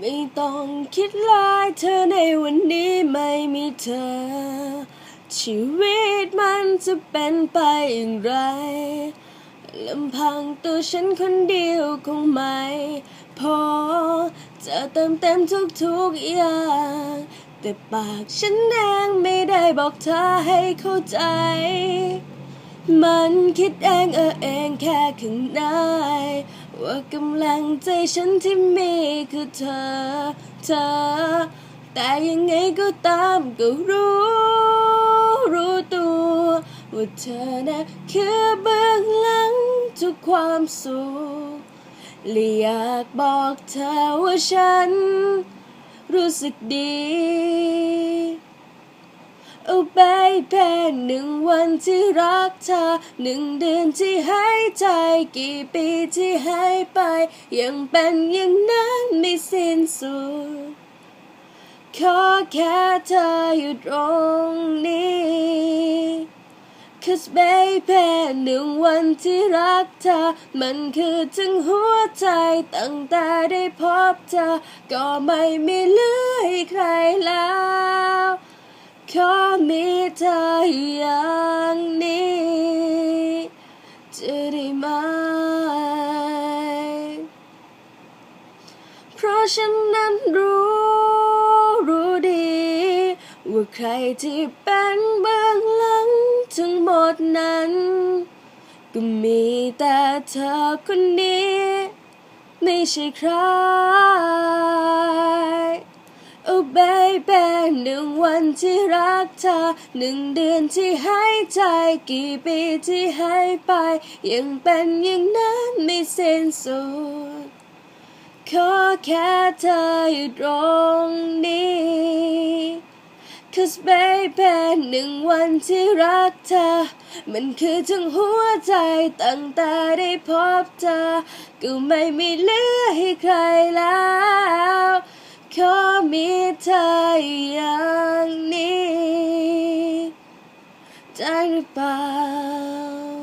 ไม่ต้องคิดลายเธอในวันนี้ไม่มีเธอ ชีวิตมันจะเป็นไปอย่างไรลำพังตัวฉันคนเดียวคงไม่พอ จะเติมเต็มทุกๆอย่าง แต่ปากฉันเองไม่ได้บอกเธอให้เข้าใจ มันคิดเองเออเองแค่ข้างใน ว่ากำลังใจฉันที่มีคือเธอ เธอ แต่ยังไงก็ตามก็รู้ รู้ตัวว่าเธอนะคือเบื้องหลังทุกความสุขและอยากบอกเธอว่าฉัน รู้สึกดี โอ้ baby หนึ่งวันที่รักเธอหนึ่งเดือนที่หายใจกี่ปีที่หายไป ยังเป็นอย่างนั้นไม่สิ้นสุดขอแค่เธออยู่ตรงนี้ Cause baby หนึ่งวันที่รักเธอ มันคือถึงหัวใจตั้งแต่ได้พบเธอ ก็ไม่มีเหลือให้ใครแล้ว ขอมีเธออย่างนี้ จะได้ไหม เพราะฉันนั้นรู้รู้ดี ว่าใครที่เป็นเบื้องหลังทั้งหมดนั้น ก็มีแต่เธอคนนี้ ไม่ใช่ใคร หนึ่งวันที่รักเธอหนึ่งเดือนที่หายใจ กี่ปีที่หายไป ยังเป็นอย่างนั้นไม่สิ้นสุดขอแค่เธออยู่ตรงนี้ Cause baby หนึ่งวันที่รักเธอ มันคือทั้งหัวใจตั้งแต่ได้พบเธอ ก็ไม่มีเหลือให้ใครแล้ว ขอมีเธอ 爱吧。